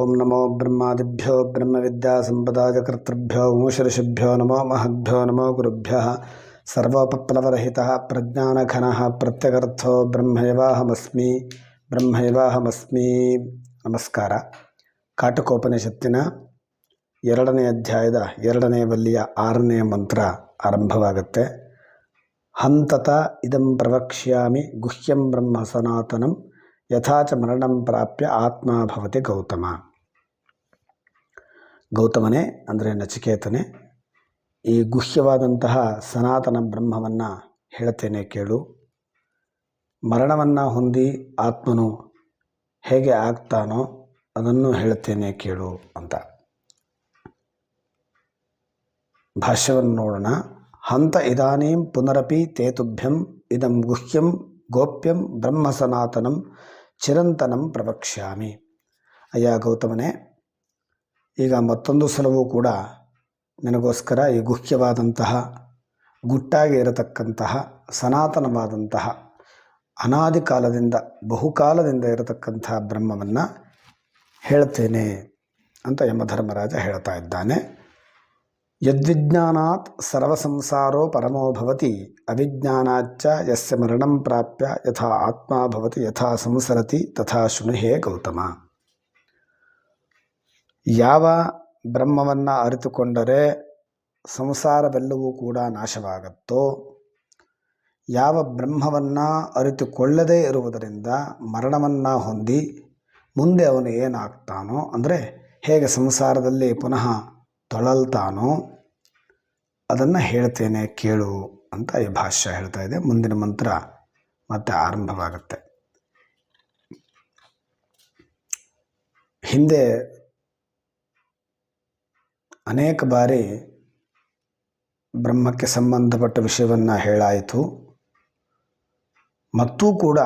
ಓಂ ನಮೋ ಬ್ರಹ್ಮಾದಿಭ್ಯೋ ಬ್ರಹ್ಮವಿದ್ಯಾಸಂಪದಾಯಕರ್ತೃಭ್ಯೋ ಮೂಷಋಷಿಭ್ಯೋ ನಮೋ ಮಹದ್ಭ್ಯೋ ನಮೋ ಗುರುಭ್ಯ ಸರ್ವೋಪಪ್ಲವರಹಿತ ಪ್ರಜ್ಞಾನಘನಃ ಪ್ರತ್ಯಗರ್ಥೋ ಬ್ರಹ್ಮೈವಾಹಮಸ್ಮಿ ಬ್ರಹ್ಮೈವಾಹಮಸ್ಮಿ ನಮಸ್ಕಾರ. ಕಾಟಕೋಪನಿಷತ್ತಿನ ಎರಡನೇ ಅಧ್ಯಾಯದ ಎರಡನೇ ವಲ್ಲಿಯ ಆರನೇ ಮಂತ್ರ ಆರಂಭವಾಗುತ್ತೆ. ಹಂತತ ಇದಂ ಪ್ರವಕ್ಷ್ಯಾಮಿ ಗುಹ್ಯಂ ಬ್ರಹ್ಮ ಸನಾತನಂ ಯಥಾಚ ಮರಣಂ ಪ್ರಾಪ್ಯ ಆತ್ಮ ಭವತಿ ಗೌತಮ. ಗೌತಮನೇ ಅಂದರೆ ನಚಿಕೇತನೆ. ಈ ಗುಹ್ಯವಾದಂತಹ ಸನಾತನ ಬ್ರಹ್ಮವನ್ನು ಹೇಳ್ತೇನೆ ಕೇಳು. ಮರಣವನ್ನು ಹೊಂದಿ ಆತ್ಮನು ಹೇಗೆ ಆಗ್ತಾನೋ ಅದನ್ನು ಹೇಳ್ತೇನೆ ಕೇಳು ಅಂತ. ಭಾಷ್ಯವನ್ನು ನೋಡೋಣ. ಹಂತ ಇದಾನೀಂ ಪುನರಪಿ ತೇತುಭ್ಯಂ ಇದಂ ಗುಹ್ಯಂ ಗೋಪ್ಯಂ ಬ್ರಹ್ಮ ಸನಾತನಂ ಚಿರಂತನಂ ಪ್ರವಕ್ಷ್ಯಾಮಿ. ಅಯ್ಯ ಗೌತಮನೇ ಈಗ ಮತ್ತೊಂದು ಸಲವೂ ಕೂಡ ನನಗೋಸ್ಕರ ಈ ಗುಹ್ಯವಾದಂತಹ, ಗುಟ್ಟಾಗಿ ಇರತಕ್ಕಂತಹ, ಸನಾತನವಾದಂತಹ ಅನಾದಿ ಕಾಲದಿಂದ ಬಹುಕಾಲದಿಂದ ಇರತಕ್ಕಂತಹ ಬ್ರಹ್ಮವನ್ನು ಹೇಳ್ತೇನೆ ಅಂತ ಯಮಧರ್ಮರಾಜ ಹೇಳ್ತಾ ಇದ್ದಾನೆ. ಯದ್ವಿಜ್ಞಾನಾತ್ ಸರ್ವಸಂಸಾರೋ ಪರಮೋಭವತಿ ಅವಿಜ್ಞಾನಾಚ್ಚ ಯಸ್ಯ ಮರಣಂ ಪ್ರಾಪ್ಯ ಯಥಾ ಆತ್ಮ ಭವತಿ ಯಥಾ ಸಂಸರತಿ ತಥಾ ಶೃಣುಹೇ ಗೌತಮ. ಯಾವ ಬ್ರಹ್ಮವನ್ನು ಅರಿತುಕೊಂಡರೆ ಸಂಸಾರವೆಲ್ಲವೂ ಕೂಡ ನಾಶವಾಗುತ್ತೋ, ಯಾವ ಬ್ರಹ್ಮವನ್ನು ಅರಿತುಕೊಳ್ಳದೇ ಇರುವುದರಿಂದ ಮರಣವನ್ನು ಹೊಂದಿ ಮುಂದೆ ಅವನು ಏನಾಗ್ತಾನೋ, ಅಂದರೆ ಹೇಗೆ ಸಂಸಾರದಲ್ಲಿ ಪುನಃ ತೊಳಲ್ತಾನೋ ಅದನ್ನು ಹೇಳ್ತೇನೆ ಕೇಳು ಅಂತ ಈ ಭಾಷ್ಯ ಹೇಳ್ತಾ ಇದೆ. ಮುಂದಿನ ಮಂತ್ರ ಮತ್ತೆ ಆರಂಭವಾಗುತ್ತೆ. ಹಿಂದೆ ಅನೇಕ ಬಾರಿ ಬ್ರಹ್ಮಕ್ಕೆ ಸಂಬಂಧಪಟ್ಟ ವಿಷಯವನ್ನು ಹೇಳಾಯಿತು. ಮತ್ತೂ ಕೂಡ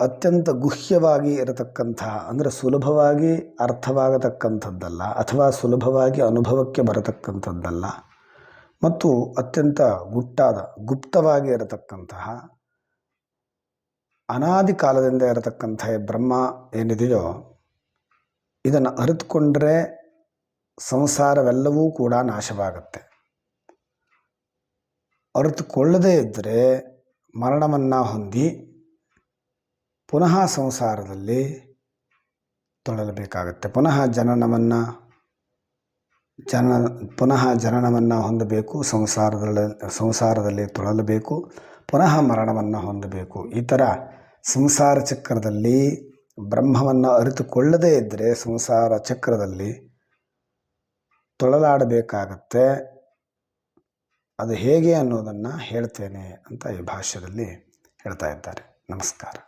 ಅತ್ಯಂತ ಗುಹ್ಯವಾಗಿ ಇರತಕ್ಕಂತಹ ಅಂದರೆ ಸುಲಭವಾಗಿ ಅರ್ಥವಾಗತಕ್ಕಂಥದ್ದಲ್ಲ, ಅಥವಾ ಸುಲಭವಾಗಿ ಅನುಭವಕ್ಕೆ ಬರತಕ್ಕಂಥದ್ದಲ್ಲ, ಮತ್ತು ಅತ್ಯಂತ ಗುಟ್ಟಾದ, ಗುಪ್ತವಾಗಿ ಇರತಕ್ಕಂತಹ, ಅನಾದಿ ಕಾಲದಿಂದ ಇರತಕ್ಕಂಥ ಬ್ರಹ್ಮ ಏನಿದೆಯೋ, ಇದನ್ನು ಅರಿತುಕೊಂಡ್ರೆ ಸಂಸಾರವೆಲ್ಲವೂ ಕೂಡ ನಾಶವಾಗುತ್ತೆ. ಅರಿತುಕೊಳ್ಳದೇ ಇದ್ದರೆ ಮರಣವನ್ನು ಹೊಂದಿ ಪುನಃ ಸಂಸಾರದಲ್ಲಿ ತೊಳಲಬೇಕಾಗತ್ತೆ. ಪುನಃ ಜನನವನ್ನು ಜನ ಪುನಃ ಜನನವನ್ನು ಹೊಂದಬೇಕು, ಸಂಸಾರದಲ್ಲಿ ಸಂಸಾರದಲ್ಲಿ ತೊಳಲಬೇಕು, ಪುನಃ ಮರಣವನ್ನು ಹೊಂದಬೇಕು. ಈ ಥರ ಸಂಸಾರ ಚಕ್ರದಲ್ಲಿ ಬ್ರಹ್ಮವನ್ನು ಅರಿತುಕೊಳ್ಳದೇ ಇದ್ದರೆ ಸಂಸಾರ ಚಕ್ರದಲ್ಲಿ ತೊಳಲಾಡಬೇಕಾಗತ್ತೆ. ಅದು ಹೇಗೆ ಅನ್ನೋದನ್ನು ಹೇಳ್ತೇನೆ ಅಂತ ಈ ಭಾಷ್ಯದಲ್ಲಿ ಹೇಳ್ತಾ ಇದ್ದಾರೆ. ನಮಸ್ಕಾರ.